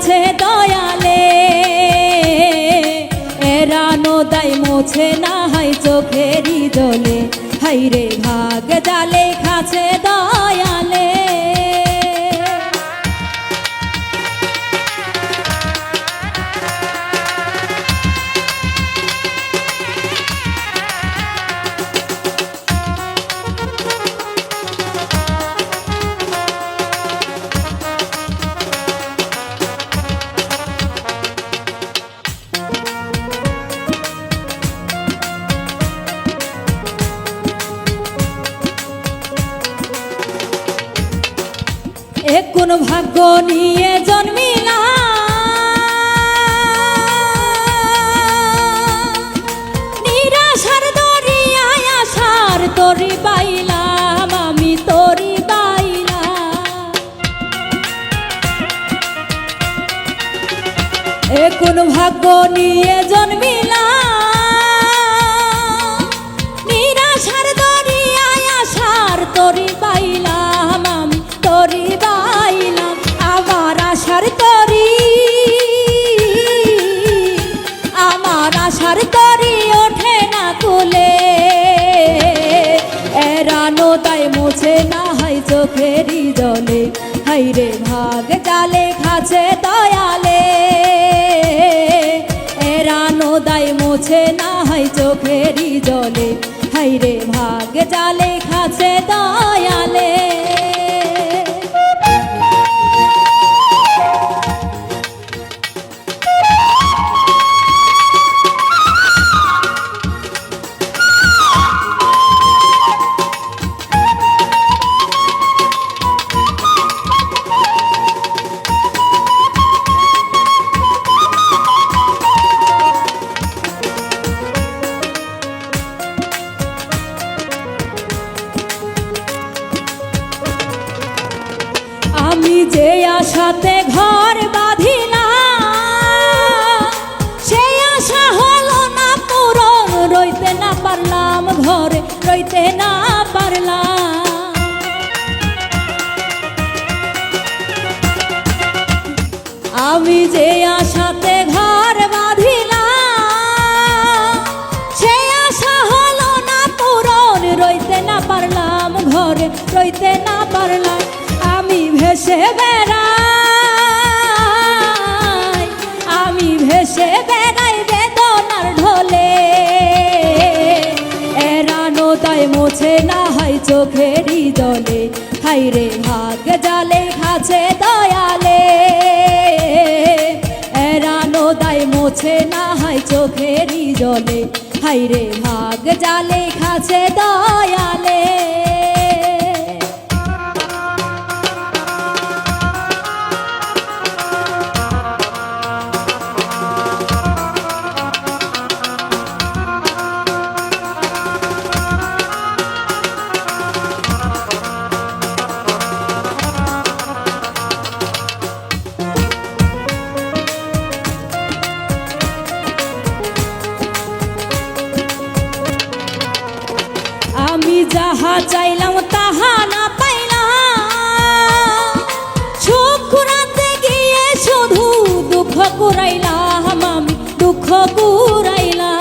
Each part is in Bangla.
খাছে দয়ালে এরা নদাই মোছে না কোন ভাগ্য নিয়ে জন্মিলা। নিরাশার দরিয়ায় আশার তরি পাইলাম আমি তরি পাইলাম এ কোন ভাগ্য নিয়ে জন্মিলা। আশার তরি ওঠে না কুলে এরানো তাই মুছে না হাই চোখেরই জলে। হাই রে ভাগ জালে খাছে দয়ালে। এরানো দাই মুছে না হাই চোখেরই জলে। হাই রে ভাগ জালে খাছে দয়ালে। যে আশাতে ঘর ভেসে বেড়াই, আমি ভেসে বেড়াই বেদনার ঢলে। এরানো তাই মোছে না হয় চোখেরই জলে। হাই রে ভাগ জালে খাছে দয়ালে। এরানো দায় মোছে না হয় চোখেরই জলে। হাই রে ভাগ জালে খাছে দয়ালে। যাহা চাইলাম, তাহা না পাইলাম। সুখ কুড়াতে গিয়ে শুধু দুঃখ কুড়াইলাম, আমি দুঃখ কুড়াইলাম।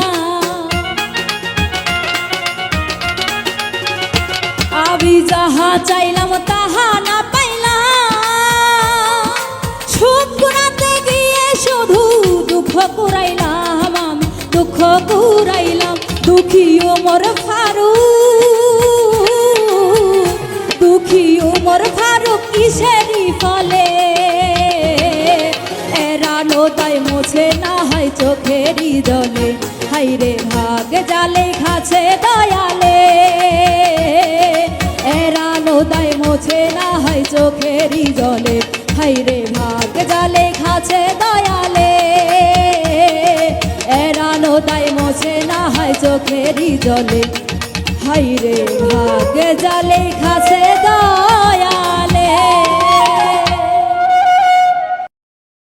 আমি যাহা চাইলাম, তাহা না পাইলাম। সুখ কুড়াতে গিয়ে শুধু দুঃখ কুড়াইলাম, আমি দুঃখ কুড়াইলাম দুঃখী ওমর ফারুক। চোখেরই জলে হাই রে ভাগ জালে খাছে দয়ালে। এরানো দায় মোছে না হয় চোখেরই জলে হাই রে ভাগ জালে খাছে দয়ালে। এরানো দায় মোছে না হয় চোখেরই জলে হাই রে ভাগ জালে খাছে